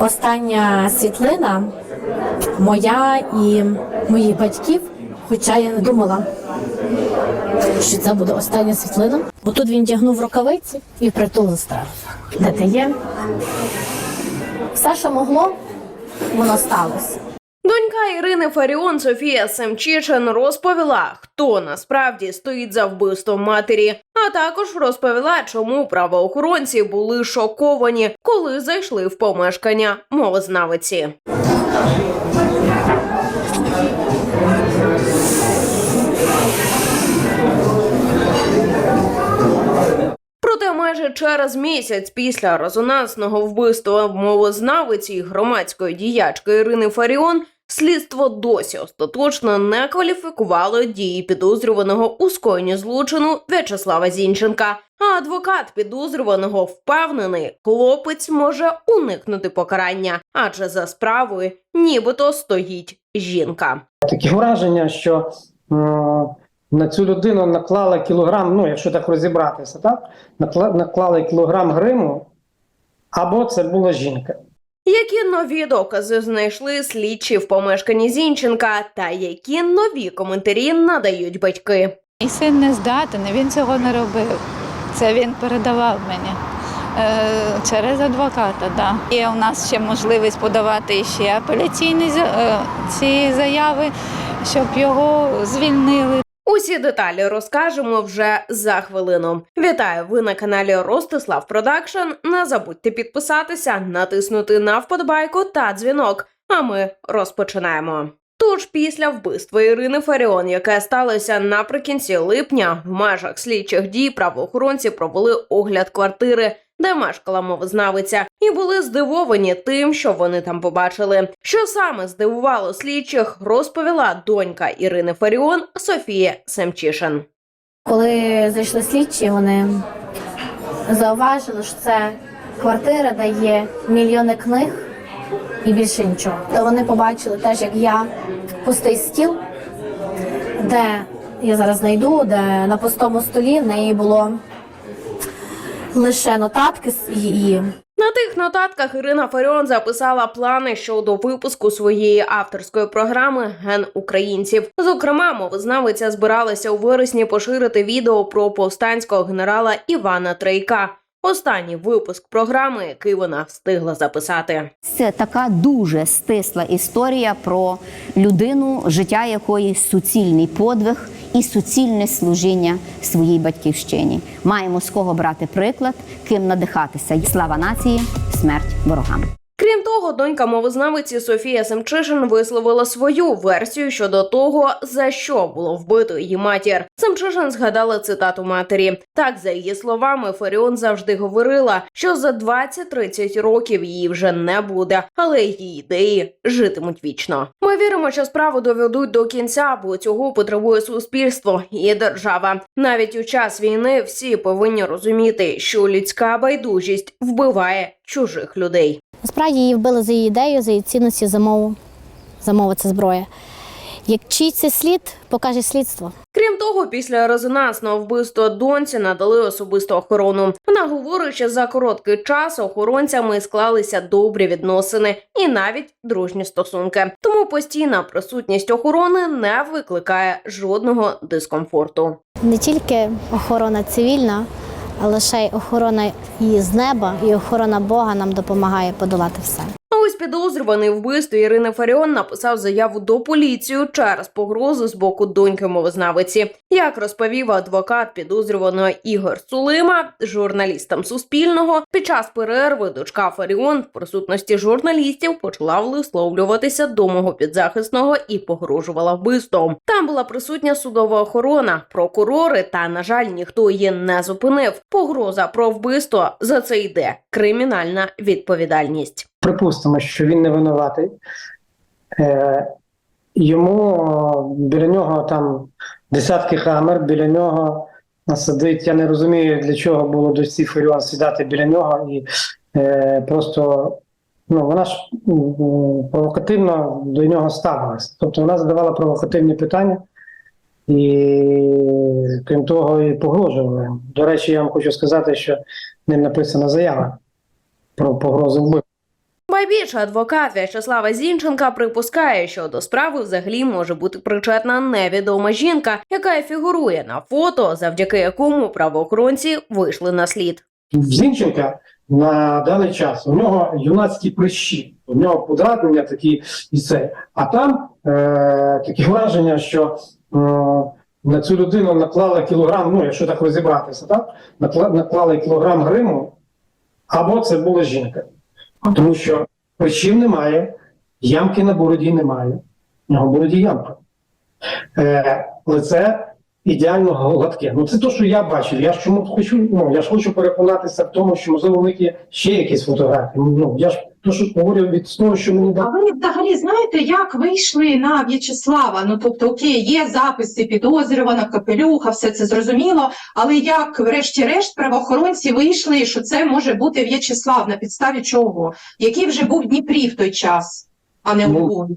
Остання світлина моя і моїх батьків, хоча я не думала, що це буде остання світлина. Бо тут він тягнув рукавиці і притул застрелив. Де ти є? Все, що могло, воно сталося. Донька Ірини Фаріон Софія Семчишин розповіла, хто насправді стоїть за вбивством матері, а також розповіла, чому правоохоронці були шоковані, коли зайшли в помешкання мовознавиці. Проте майже через місяць після резонансного вбивства мовознавиці і громадської діячки Ірини Фаріон слідство досі остаточно не кваліфікувало дії підозрюваного у скоєнні злочину В'ячеслава Зінченка. А адвокат підозрюваного впевнений, хлопець може уникнути покарання, адже за справою нібито стоїть жінка. Таке враження, що на цю людину наклали кілограм, ну якщо так розібратися, так? Накла- наклали кілограм гриму, або це була жінка. Які нові докази знайшли слідчі в помешканні Зінченка, та які нові коментарі надають батьки? Мій син не здатен, він цього не робив. Це він передавав мені е, через адвоката. Да. Є у нас ще можливість подавати ще апеляційні е, ці заяви, щоб його звільнили. Усі деталі розкажемо вже за хвилину. Вітаю! Ви на каналі Ростислав Продакшн. Не забудьте підписатися, натиснути на вподобайку та дзвінок. А ми розпочинаємо. Тож після вбивства Ірини Фаріон, яке сталося наприкінці липня, в межах слідчих дій правоохоронці провели огляд квартири, де мешкала мовознавиця, і були здивовані тим, що вони там побачили. Що саме здивувало слідчих, розповіла донька Ірини Фаріон Софія Семчишин. Коли зайшли слідчі, вони зауважили, що це квартира, де є мільйони книг і більше нічого. То вони побачили теж, як я пустий стіл, де я зараз знайду, де на пустому столі в неї було лише нотатки з її. На тих нотатках Ірина Фаріон записала плани щодо випуску своєї авторської програми Ген українців. Зокрема, мовознавиця збиралася у вересні поширити відео про повстанського генерала Івана Трейка. Останній випуск програми, який вона встигла записати. Це така дуже стисла історія про людину, життя якої суцільний подвиг і суцільне служіння своїй батьківщині. Маємо з кого брати приклад, ким надихатися. Слава нації, смерть ворогам. Крім того, донька мовознавиці Софія Семчишин висловила свою версію щодо того, за що було вбито її матір. Семчишин згадала цитату матері. Так, за її словами, Фаріон завжди говорила, що за 20-30 років її вже не буде, але її ідеї житимуть вічно. Ми віримо, що справу доведуть до кінця, бо цього потребує суспільство і держава. Навіть у час війни всі повинні розуміти, що людська байдужість вбиває чужих людей. Насправді її вбили за її ідею, за її цінності, за мову. За мову це зброя. Як чий це слід, покаже слідство. Крім того, після резонансного вбивства доньці надали особисту охорону. Вона говорить, що за короткий час охоронцями склалися добрі відносини і навіть дружні стосунки. Тому постійна присутність охорони не викликає жодного дискомфорту. Не тільки охорона цивільна, й охорона і з неба, і охорона Бога нам допомагає подолати все. А ось підозрюваний в вбивстві Ірини Фаріон написав заяву до поліцію через погрозу з боку доньки мовознавиці. Як розповів адвокат підозрюваного Ігор Сулима журналістам Суспільного, під час перерви дочка Фаріон в присутності журналістів почала висловлюватися до мого підзахисного і погрожувала вбивством. Там була присутня судова охорона, прокурори, та на жаль, ніхто її не зупинив. Погроза про вбивство за це йде кримінальна відповідальність. Припустимо, що він не винуватий. Е, йому біля нього там десятки камер, біля нього сидить. Я не розумію, для чого було до Сі Фаріон сідати біля нього і е, просто ну, вона ж провокативно до нього ставилася. Тобто вона задавала провокативні питання і, крім того, і погрожувала. До речі, я вам хочу сказати, що ним написана заява про погрози вбивства. Байбільше адвокат В'ячеслава Зінченка припускає, що до справи взагалі може бути причетна невідома жінка, яка фігурує на фото, завдяки якому правоохоронці вийшли на слід. Зінченка на даний час у нього юнацькі прищі, у нього подразнення такі і це. А там е, таке враження, що е, на цю людину наклали кілограм, ну якщо так розібратися, так? Накла, наклали кілограм гриму, або це була жінка. Тому що прищів немає, ямки на бороді немає. У нього бороді ямка. Е, лице ідеально гладке. Ну це те, що я бачив. Я ж чому хочу, ну я ж хочу переконатися в тому, що можливо у них є ще якісь фотографії. Ну я ж то, що говорю від того, що мені А ви взагалі знаєте, як вийшли на В'ячеслава? Ну тобто, окей, є записи підозрювана, капелюха, все це зрозуміло. Але як, врешті-решт, правоохоронці вийшли, що це може бути В'ячеслав на підставі чого? Який вже був в Дніпрі в той час, а не Ну, у Львові?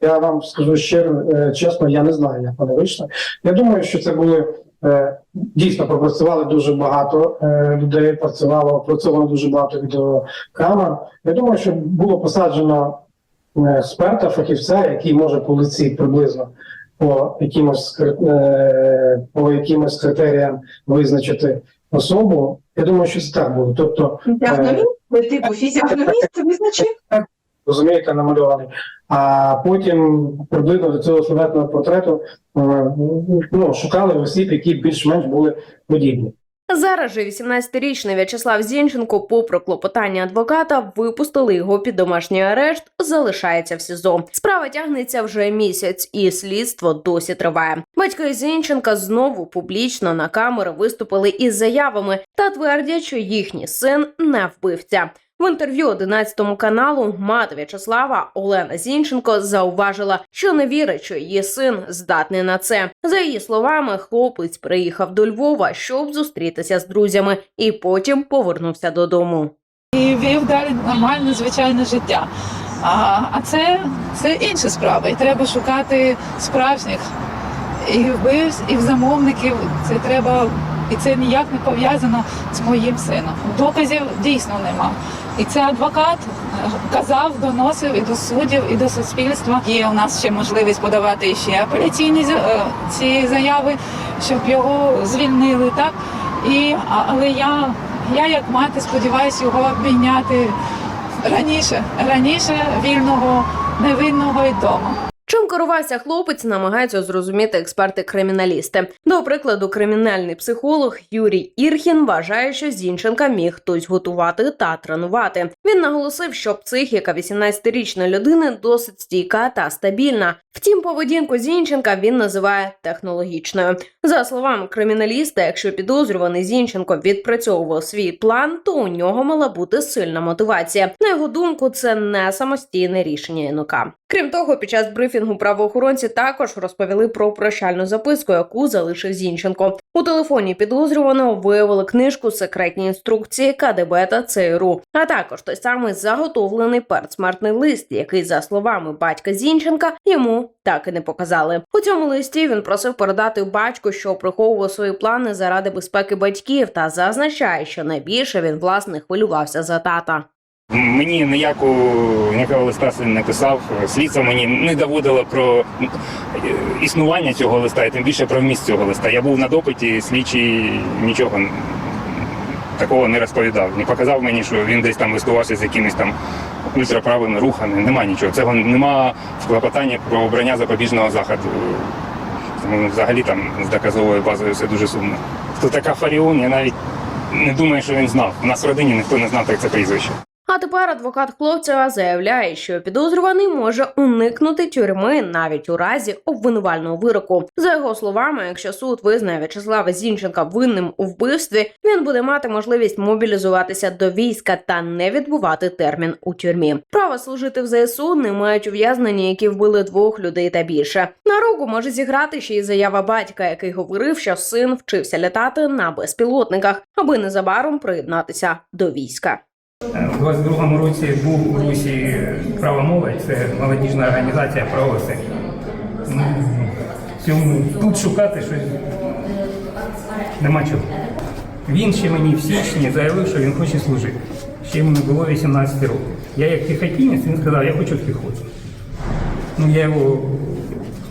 Я вам скажу щиро, е, чесно, я не знаю, як вони вийшли. Я думаю, що це були дійсно пропрацювали дуже багато е, людей, працювало, працювало дуже багато відеокамер. Я думаю, що було посаджено е, експерта, фахівця, який може по лиці приблизно по якимось е, по якимось критеріям визначити особу. Я думаю, що це так було. Тобто, Фізіогноміст? Типу фізіогноміст визначив? розумієте, намальований. А потім приблизно до цього сюжетного портрету е, ну, шукали осіб, які більш-менш були подібні. Зараз же 18-річний В'ячеслав Зінченко, попри клопотання адвоката, випустили його під домашній арешт, залишається в СІЗО. Справа тягнеться вже місяць, і слідство досі триває. Батьки Зінченка знову публічно на камери виступили із заявами та твердять, що їхній син не вбивця. В інтерв'ю 11 каналу мати В'ячеслава Олена Зінченко зауважила, що не вірить, що її син здатний на це. За її словами, хлопець приїхав до Львова, щоб зустрітися з друзями, і потім повернувся додому. і вів далі нормальне звичайне життя. А, а це, це інша справа. І треба шукати справжніх і вбивць, і в замовників. Це треба, і це ніяк не пов'язано з моїм сином. Доказів дійсно нема. І це адвокат е, казав, доносив і до суддів, і до суспільства. Є у нас ще можливість подавати ще апеляційні е, ці заяви, щоб його звільнили. Так і але я, я як мати сподіваюся його обміняти раніше, раніше вільного, невинного і дома. Керувався хлопець, намагаються зрозуміти експерти-криміналісти. До прикладу, кримінальний психолог Юрій Ірхін вважає, що Зінченка міг хтось готувати та тренувати. Він наголосив, що психіка 18-річної людини досить стійка та стабільна. Втім, поведінку Зінченка він називає технологічною. За словами криміналіста, якщо підозрюваний Зінченко відпрацьовував свій план, то у нього мала бути сильна мотивація. На його думку, це не самостійне рішення янука. Крім того, під час брифінгу правоохоронці також розповіли про прощальну записку, яку залишив Зінченко. У телефоні підозрюваного виявили книжку Секретні інструкції КДБ та ЦРУ, а також той самий заготовлений передсмертний лист, який, за словами батька Зінченка, йому так і не показали. У цьому листі він просив передати батьку, що приховував свої плани заради безпеки батьків, та зазначає, що найбільше він власне хвилювався за тата. Мені ніяку ніякого листа не писав. Слідство мені не доводило про існування цього листа, і тим більше про вміст цього листа. Я був на допиті, слідчий нічого такого не розповідав. Не показав мені, що він десь там листувався з якимись там ультраправими рухами. Нема нічого. Цього нема в клопотанні про обрання запобіжного заходу. Тому взагалі там з доказовою базою все дуже сумно. Хто така Фаріон, я навіть не думаю, що він знав. У нас в родині ніхто не знав, як це прізвище. А тепер адвокат хлопця заявляє, що підозрюваний може уникнути тюрми навіть у разі обвинувального вироку. За його словами, якщо суд визнає В'ячеслава Зінченка винним у вбивстві, він буде мати можливість мобілізуватися до війська та не відбувати термін у тюрмі. Право служити в ЗСУ не мають ув'язнені, які вбили двох людей та більше. На руку може зіграти ще й заява батька, який говорив, що син вчився літати на безпілотниках, аби незабаром приєднатися до війська. У 22-му році був у Русі права молодь, це молодіжна організація правоси. Тут шукати щось нема чого. Він ще мені в січні заявив, що він хоче служити. Ще йому було 18 років. Я як піхотінець, він сказав, я хочу в піхоту. Ну, я його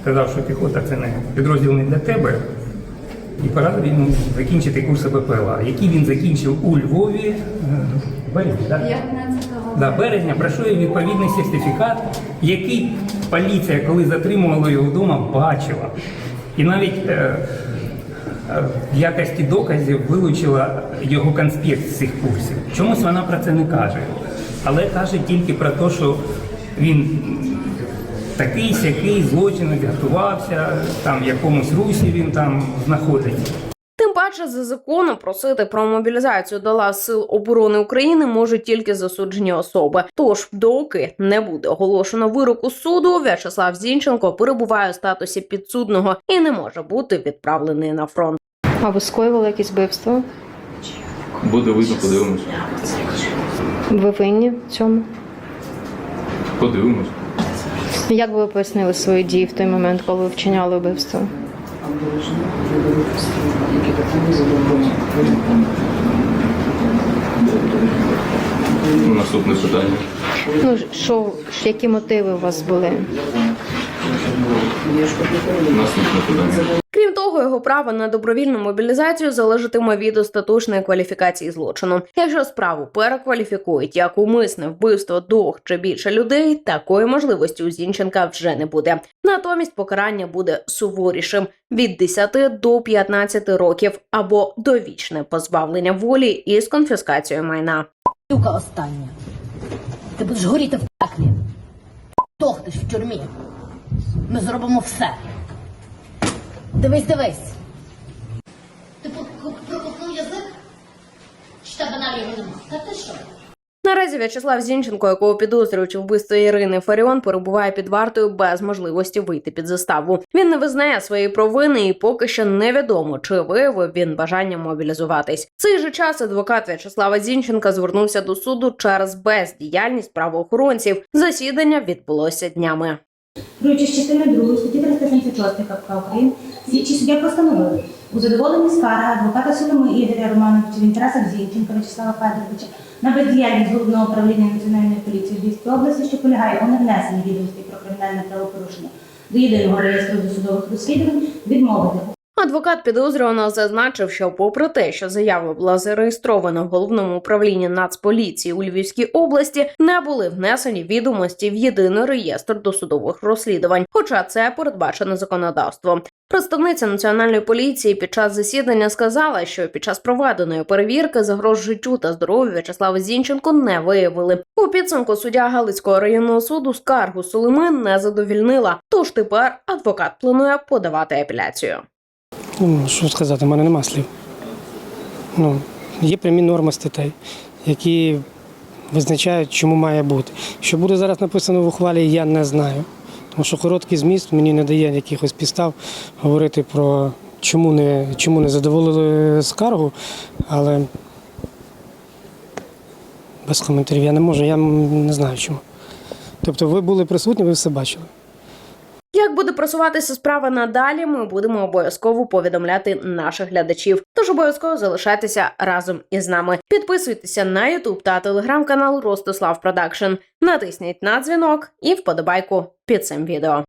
сказав, що піхота це не підрозділ не для тебе. І порадив йому закінчити курси БПЛА, які він закінчив у Львові в березні, так? 15 да, березня пройшов відповідний сертифікат, який поліція, коли затримувала його вдома, бачила. І навіть е, е, в якості доказів вилучила його конспект з цих курсів. Чомусь вона про це не каже. Але каже тільки про те, що він такий сякий злочинець готувався, там в якомусь русі він там знаходиться. Паче, за законом просити про мобілізацію до лав сил оборони України можуть тільки засуджені особи. Тож, доки не буде оголошено вироку суду, В'ячеслав Зінченко перебуває у статусі підсудного і не може бути відправлений на фронт. А ви скоювали якісь вбивство? Буде видно, подивимось. Ви винні в цьому? Подивимось. Як би ви пояснили свої дії в той момент, коли ви вчиняли вбивство? Наступне питання. Ну що, які мотиви у вас були? Наступне питання. Того, його право на добровільну мобілізацію залежатиме від остаточної кваліфікації злочину. Якщо справу перекваліфікують як умисне вбивство двох чи більше людей, такої можливості у Зінченка вже не буде. Натомість покарання буде суворішим від 10 до 15 років або довічне позбавлення волі із конфіскацією майна. Люка остання. Ти будеш горіти в пеклі. Тохтиш в тюрмі. Ми зробимо все. Дивись, дивись. Ти проковтнув язик? Чи тебе наліво нема? Та ти що? Наразі В'ячеслав Зінченко, якого підозрюють у вбивстві Ірини Фаріон, перебуває під вартою без можливості вийти під заставу. Він не визнає своєї провини, і поки що невідомо, чи виявив він бажання мобілізуватись. В цей же час адвокат В'ячеслава Зінченка звернувся до суду через бездіяльність правоохоронців. Засідання відбулося днями. Керуючись частиною 2 статті 376 КПК України, слідчий суддя постановив. У задоволенні скарги адвоката Соломи Ігоря Романовича в інтересах Зінченка Вячеслава Федоровича на бездіяльність головного управління Національної поліції Львівської області, що полягає у невнесенні відомостей про кримінальне правопорушення до єдиного реєстру досудових розслідувань, відмовити Адвокат підозрюваного зазначив, що, попри те, що заява була зареєстрована в головному управлінні Нацполіції у Львівській області, не були внесені відомості в єдиний реєстр досудових розслідувань, хоча це передбачено законодавством. Представниця національної поліції під час засідання сказала, що під час проведеної перевірки загроз життю та здоров'ю В'ячеслава Зінченко не виявили. У підсумку суддя Галицького районного суду скаргу Солими не задовільнила. Тож тепер адвокат планує подавати апеляцію. Ну, що сказати, в мене нема слів. Ну, є прямі норми статей, які визначають, чому має бути. Що буде зараз написано в ухвалі, я не знаю. Тому що короткий зміст мені не дає якихось підстав говорити про чому не, чому не задоволили скаргу, але без коментарів я не можу, я не знаю чому. Тобто ви були присутні, ви все бачили. Як буде просуватися справа надалі, ми будемо обов'язково повідомляти наших глядачів. Тож обов'язково залишайтеся разом із нами. Підписуйтеся на Ютуб та телеграм-канал Ростислав Продакшн. Натисніть на дзвінок і вподобайку під цим відео.